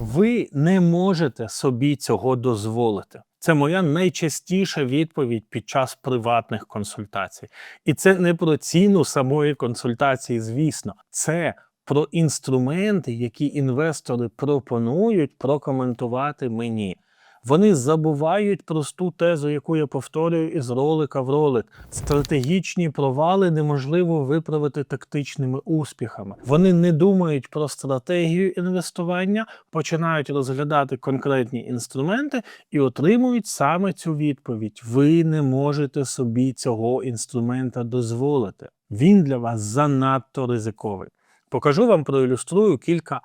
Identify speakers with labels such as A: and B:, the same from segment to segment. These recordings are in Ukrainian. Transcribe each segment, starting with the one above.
A: Ви не можете собі цього дозволити. Це моя найчастіша відповідь під час приватних консультацій. І це не про ціну самої консультації, звісно, це про інструменти, які інвестори пропонують прокоментувати мені. Вони забувають просту тезу, яку я повторюю із ролика в ролик. Стратегічні провали неможливо виправити тактичними успіхами. Вони не думають про стратегію інвестування, починають розглядати конкретні інструменти і отримують саме цю відповідь: ви не можете собі цього інструмента дозволити. Він для вас занадто ризиковий. Покажу вам, проілюструю кілька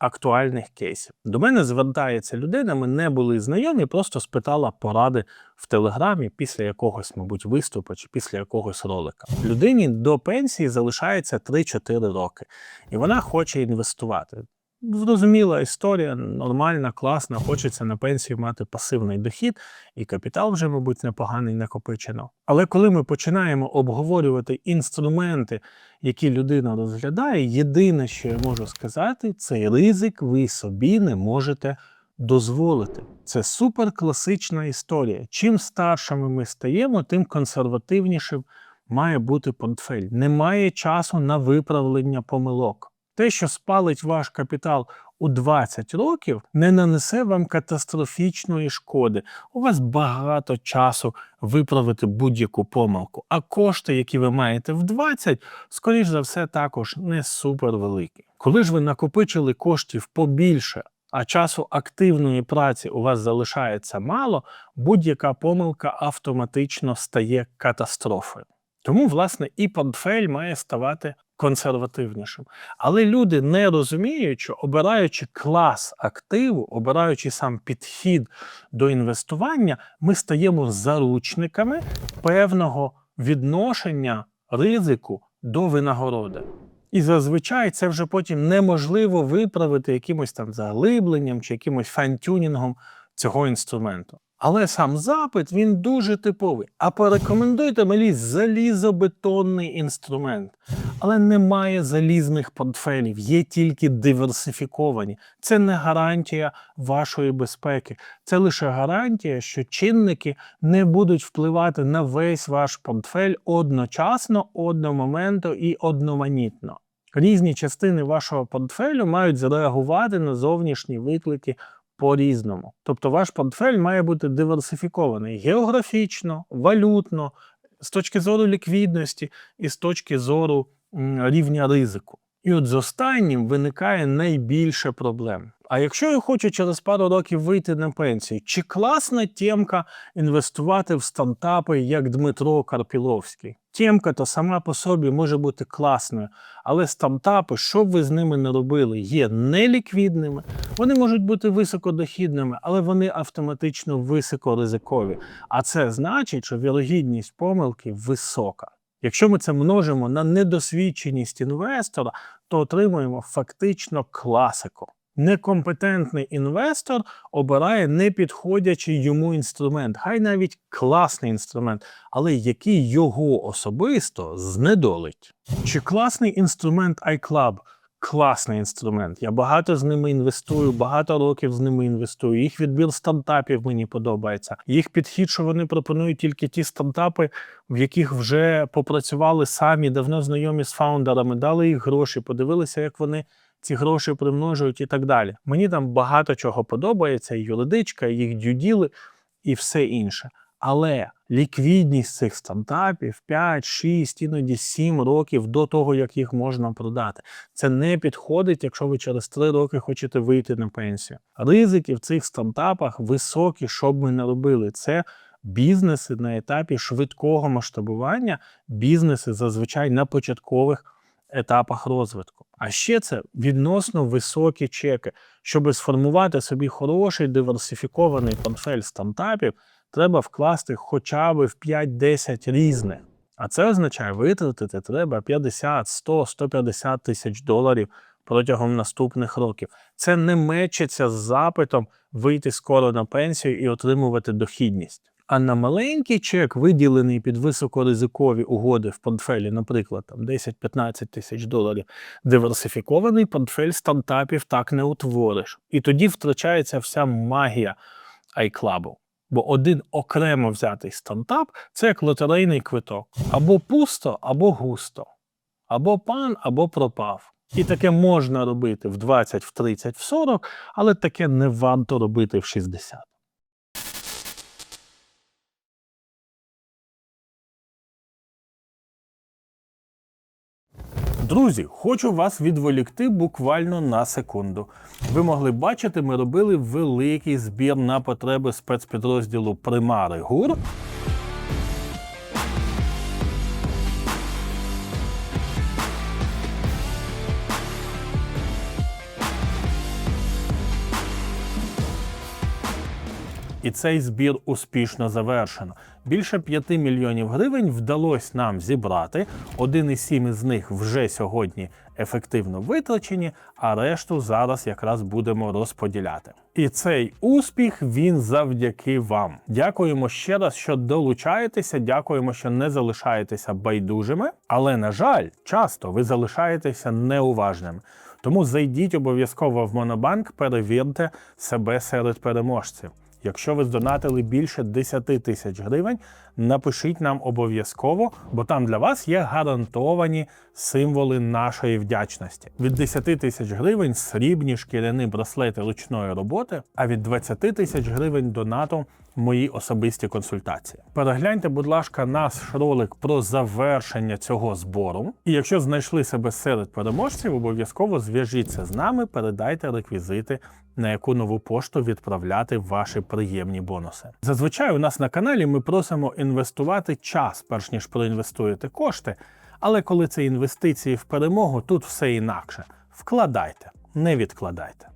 A: актуальних кейсів. До мене звертається людина, ми не були знайомі, просто спитала поради в телеграмі після якогось, мабуть, виступу чи після якогось ролика. Людині до пенсії залишається 3-4 роки, і вона хоче інвестувати. Зрозуміла історія, нормальна, класна, хочеться на пенсію мати пасивний дохід, і капітал вже, мабуть, непоганий накопичено. Але коли ми починаємо обговорювати інструменти, які людина розглядає, єдине, що я можу сказати, цей ризик ви собі не можете дозволити. Це суперкласична історія. Чим старшими ми стаємо, тим консервативнішим має бути портфель. Немає часу на виправлення помилок. Те, що спалить ваш капітал у 20 років, не нанесе вам катастрофічної шкоди. У вас багато часу виправити будь-яку помилку. А кошти, які ви маєте в 20, скоріш за все, також не супер великі. Коли ж ви накопичили коштів побільше, а часу активної праці у вас залишається мало, будь-яка помилка автоматично стає катастрофою. Тому, власне, і портфель має ставати консервативнішим. Але люди не розуміють, що обираючи клас активу, обираючи сам підхід до інвестування, ми стаємо заручниками певного відношення ризику до винагороди. І зазвичай це вже потім неможливо виправити якимось там заглибленням чи якимось фантюнінгом цього інструменту. Але сам запит він дуже типовий. А порекомендуйте мені залізобетонний інструмент. Але немає залізних портфелів, є тільки диверсифіковані. Це не гарантія вашої безпеки. Це лише гарантія, що чинники не будуть впливати на весь ваш портфель одночасно, одномоментно і одноманітно. Різні частини вашого портфелю мають зреагувати на зовнішні виклики по-різному. Тобто ваш портфель має бути диверсифікований географічно, валютно, з точки зору ліквідності і з точки зору рівня ризику. І от з останнім виникає найбільше проблем. А якщо я хочу через пару років вийти на пенсію, чи класна тємка інвестувати в стартапи, як Дмитро Карпіловський? Тємка то сама по собі може бути класною, але стартапи, що б ви з ними не робили, є неліквідними, вони можуть бути високодохідними, але вони автоматично високоризикові. А це значить, що вірогідність помилки висока. Якщо ми це множимо на недосвідченість інвестора, то отримуємо фактично класику. Некомпетентний інвестор обирає непідходячий йому інструмент, хай навіть класний інструмент, але який його особисто знедолить. Чи класний інструмент iClub? Класний інструмент. Я багато з ними інвестую, багато років з ними інвестую. Їх відбір стартапів мені подобається. Їх підхід, що вони пропонують тільки ті стартапи, в яких вже попрацювали самі, давно знайомі з фаундерами, дали їх гроші, подивилися, як вони ці гроші примножують і так далі. Мені там багато чого подобається, і юридичка, і їх дюділи, і все інше. Але ліквідність цих стартапів 5, 6, іноді 7 років до того, як їх можна продати. Це не підходить, якщо ви через 3 роки хочете вийти на пенсію. Ризики в цих стартапах високі, що б ми не робили. Це бізнеси на етапі швидкого масштабування, бізнеси зазвичай на початкових етапах розвитку. А ще це відносно високі чеки. Щоб сформувати собі хороший диверсифікований портфель стартапів, треба вкласти хоча б в 5-10 різних. А це означає витратити треба 50, 100, 150 тисяч доларів протягом наступних років. Це не мечиться з запитом вийти скоро на пенсію і отримувати дохідність. А на маленький чек, виділений під високоризикові угоди в портфелі, наприклад, там 10-15 тисяч доларів, диверсифікований портфель стартапів так не утвориш. І тоді втрачається вся магія iClub. Бо один окремо взятий стартап це як лотерейний квиток. Або пусто, або густо, або пан, або пропав. І таке можна робити в 20, в 30, в 40, але таке не варто робити в 60. Друзі, хочу вас відволікти буквально на секунду. Ви могли бачити, ми робили великий збір на потреби спецпідрозділу Примари ГУР. І цей збір успішно завершено. Більше 5 мільйонів гривень вдалося нам зібрати. 1,7 із них вже сьогодні ефективно витрачені, а решту зараз якраз будемо розподіляти. І цей успіх він завдяки вам. Дякуємо ще раз, що долучаєтеся. Дякуємо, що не залишаєтеся байдужими. Але на жаль, часто ви залишаєтеся неуважними. Тому зайдіть обов'язково в Монобанк, перевірте себе серед переможців. Якщо ви здонатили більше 10 тисяч гривень, напишіть нам обов'язково, бо там для вас є гарантовані символи нашої вдячності. Від 10 тисяч гривень срібні шкіряні браслети ручної роботи, а від 20 тисяч гривень донату мої особисті консультації. Перегляньте, будь ласка, наш ролик про завершення цього збору. І якщо знайшли себе серед переможців, обов'язково зв'яжіться з нами, передайте реквізити, на яку нову пошту відправляти ваші приємні бонуси. Зазвичай у нас на каналі ми просимо інвестувати час, перш ніж проінвестуєте кошти. Але коли це інвестиції в перемогу, тут все інакше. Вкладайте, не відкладайте.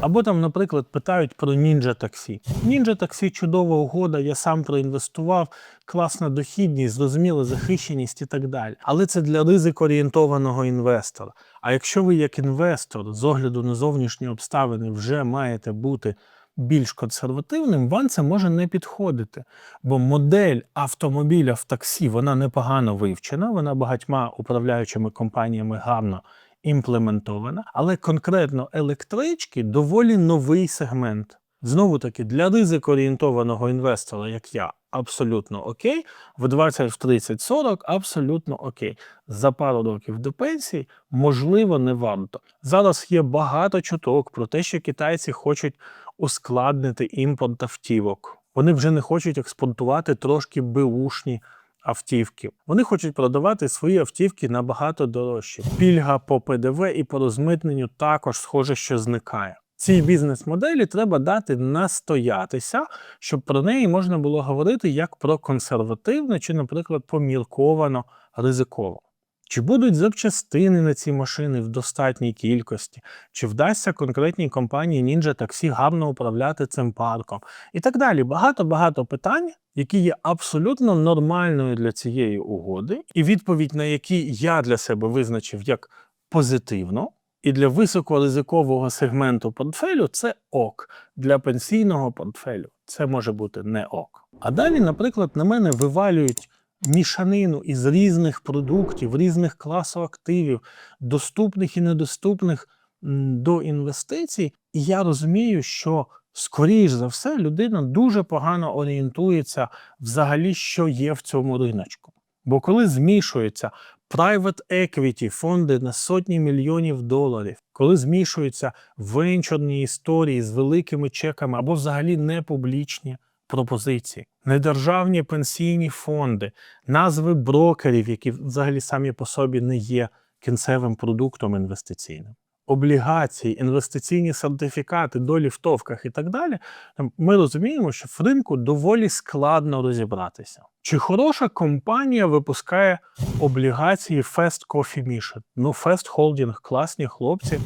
A: Або там, наприклад, питають про Ninja таксі. Ninja таксі чудова угода, я сам проінвестував, класна дохідність, зрозуміла захищеність і так далі. Але це для ризикоорієнтованого інвестора. А якщо ви як інвестор з огляду на зовнішні обставини вже маєте бути більш консервативним, вам це може не підходити. Бо модель автомобіля в таксі вона непогано вивчена, вона багатьма управляючими компаніями гарно імплементована, але конкретно електрички доволі новий сегмент. Знову таки, для ризикоорієнтованого інвестора, як я, абсолютно окей, в 20, в 30, 40 абсолютно окей. За пару років до пенсії, можливо, не варто. Зараз є багато чуток про те, що китайці хочуть ускладнити імпорт автівок. Вони вже не хочуть експортувати трошки беушні автівки. Вони хочуть продавати свої автівки набагато дорожче. Пільга по ПДВ і по розмитненню також схоже, що зникає. Цій бізнес-моделі треба дати настоятися, щоб про неї можна було говорити як про консервативне чи, наприклад, помірковано ризиково. Чи будуть запчастини на ці машини в достатній кількості, чи вдасться конкретній компанії Ninja Taxi гарно управляти цим парком, і так далі. Багато-багато питань, які є абсолютно нормальною для цієї угоди, і відповідь на які я для себе визначив як позитивно. І для високоризикового сегменту портфелю це ок. Для пенсійного портфелю це може бути не ок. А далі, наприклад, на мене вивалюють мішанину із різних продуктів, різних класів активів, доступних і недоступних до інвестицій. І я розумію, що скоріш за все людина дуже погано орієнтується взагалі, що є в цьому риночку. Бо коли змішується private equity, фонди на сотні мільйонів доларів, коли змішуються венчурні історії з великими чеками або взагалі не публічні пропозиції, недержавні пенсійні фонди, назви брокерів, які взагалі самі по собі не є кінцевим продуктом інвестиційним. Облігації, інвестиційні сертифікати, долі в товках і так далі, ми розуміємо, що в ринку доволі складно розібратися. Чи хороша компанія випускає облігації Fast Coffee Mission? Ну, Fast Holding класні хлопці,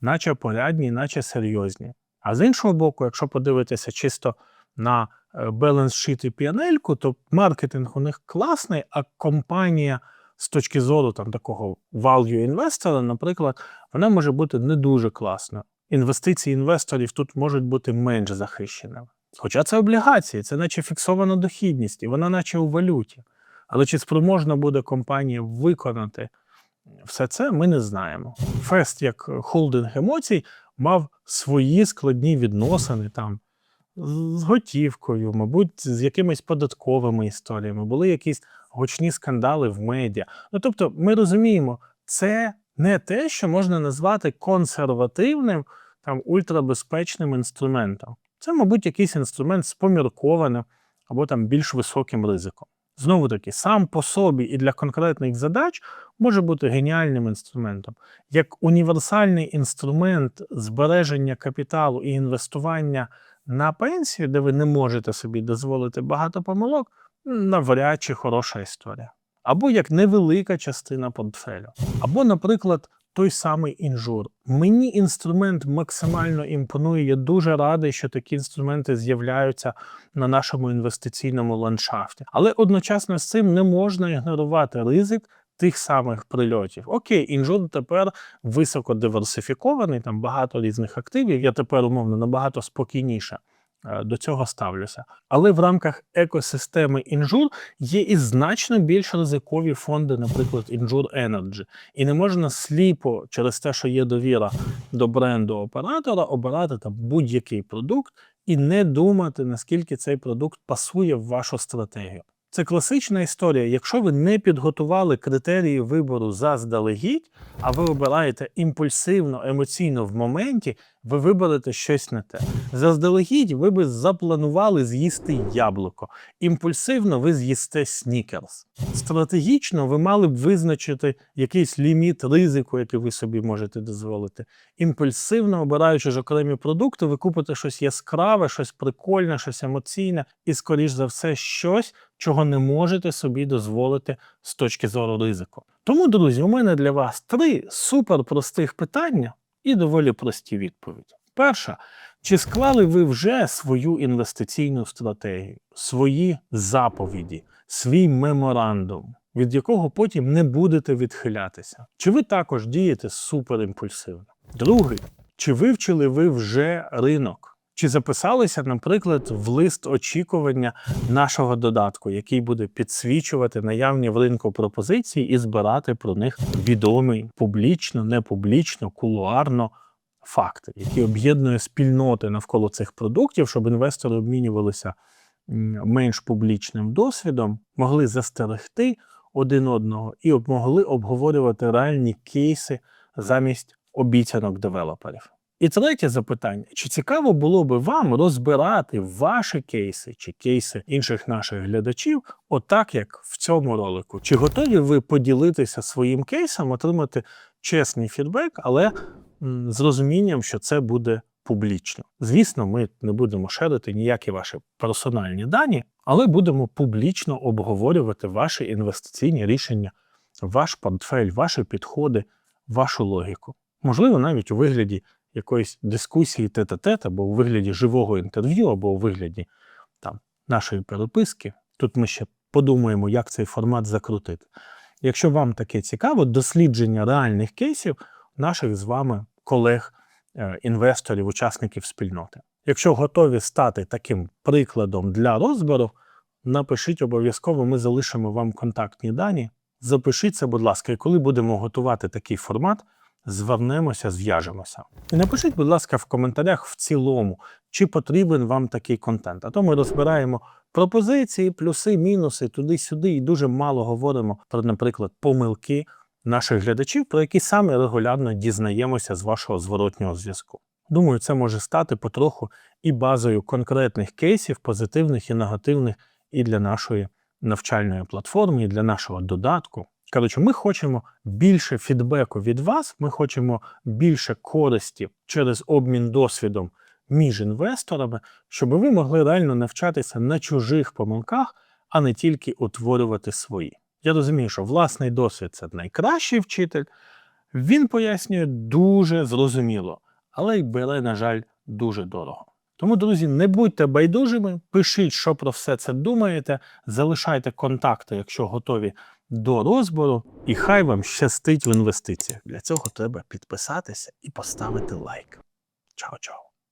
A: наче порядні, наче серйозні. А з іншого боку, якщо подивитися чисто на баланс-шіт і піанельку, то маркетинг у них класний, а компанія з точки зору там такого value інвестора, наприклад, вона може бути не дуже класною. Інвестиції інвесторів тут можуть бути менш захищеними. Хоча це облігації, це наче фіксована дохідність, і вона наче у валюті. Але чи спроможна буде компанія виконати все це, ми не знаємо. Фест, як холдинг емоцій, мав свої складні відносини там з готівкою, мабуть, з якимись податковими історіями, були якісь гучні скандали в медіа. Ну тобто, ми розуміємо, це не те, що можна назвати консервативним там ультрабезпечним інструментом. Це, мабуть, якийсь інструмент з поміркованим або там більш високим ризиком. Знову таки, сам по собі і для конкретних задач може бути геніальним інструментом. Як універсальний інструмент збереження капіталу і інвестування на пенсію, де ви не можете собі дозволити багато помилок, навряд чи хороша історія. Або як невелика частина портфелю. Або, наприклад, той самий інжур. Мені інструмент максимально імпонує. Я дуже радий, що такі інструменти з'являються на нашому інвестиційному ландшафті. Але одночасно з цим не можна ігнорувати ризик тих самих прильотів. Окей, інжур тепер високо диверсифікований, там багато різних активів. Я тепер умовно набагато спокійніше е, до цього ставлюся. Але в рамках екосистеми інжур є і значно більш ризикові фонди, наприклад, Injure Energy. І не можна сліпо через те, що є довіра до бренду оператора, обирати там будь-який продукт і не думати, наскільки цей продукт пасує в вашу стратегію. Це класична історія. Якщо ви не підготували критерії вибору заздалегідь, а ви обираєте імпульсивно, емоційно в моменті, ви виберете щось не те. Заздалегідь ви би запланували з'їсти яблуко. Імпульсивно ви з'їсте снікерс. Стратегічно ви мали б визначити якийсь ліміт ризику, який ви собі можете дозволити. Імпульсивно обираючи ж окремі продукти, ви купите щось яскраве, щось прикольне, щось емоційне і, скоріш за все, щось, чого не можете собі дозволити з точки зору ризику. Тому, друзі, у мене для вас три супер простих питання і доволі прості відповіді. Перша, чи склали ви вже свою інвестиційну стратегію, свої заповіді, свій меморандум, від якого потім не будете відхилятися? Чи ви також дієте суперімпульсивно? Другий, чи вивчили ви вже ринок? Чи записалися, наприклад, в лист очікування нашого додатку, який буде підсвічувати наявні в ринку пропозиції і збирати про них відомі публічно, не публічно, кулуарно факти, які об'єднує спільноти навколо цих продуктів, щоб інвестори обмінювалися менш публічним досвідом, могли застерегти один одного і могли обговорювати реальні кейси замість обіцянок девелоперів. І третє запитання: чи цікаво було би вам розбирати ваші кейси чи кейси інших наших глядачів, отак як в цьому ролику? Чи готові ви поділитися своїм кейсом, отримати чесний фідбек, але з розумінням, що це буде публічно? Звісно, ми не будемо шерити ніякі ваші персональні дані, але будемо публічно обговорювати ваші інвестиційні рішення, ваш портфель, ваші підходи, вашу логіку. Можливо, навіть у вигляді якоїсь дискусії тет-а-тет, або у вигляді живого інтерв'ю, або у вигляді там, нашої переписки. Тут ми ще подумаємо, як цей формат закрутити. Якщо вам таке цікаво, дослідження реальних кейсів наших з вами колег, е, інвесторів, учасників спільноти. Якщо готові стати таким прикладом для розбору, напишіть обов'язково, ми залишимо вам контактні дані. Запишіться, будь ласка, і коли будемо готувати такий формат, звернемося, зв'яжемося. І напишіть, будь ласка, в коментарях в цілому, чи потрібен вам такий контент. А то ми розбираємо пропозиції, плюси, мінуси, туди-сюди, і дуже мало говоримо про, наприклад, помилки наших глядачів, про які саме регулярно дізнаємося з вашого зворотнього зв'язку. Думаю, це може стати потроху і базою конкретних кейсів, позитивних і негативних, і для нашої навчальної платформи, і для нашого додатку. Коротше, ми хочемо більше фідбеку від вас, ми хочемо більше користі через обмін досвідом між інвесторами, щоб ви могли реально навчатися на чужих помилках, а не тільки утворювати свої. Я розумію, що власний досвід це найкращий вчитель. Він пояснює дуже зрозуміло, але й бере, на жаль, дуже дорого. Тому, друзі, не будьте байдужими, пишіть, що про все це думаєте, залишайте контакти, якщо готові до розбору, і хай вам щастить в інвестиціях. Для цього треба підписатися і поставити лайк. Чао-чао!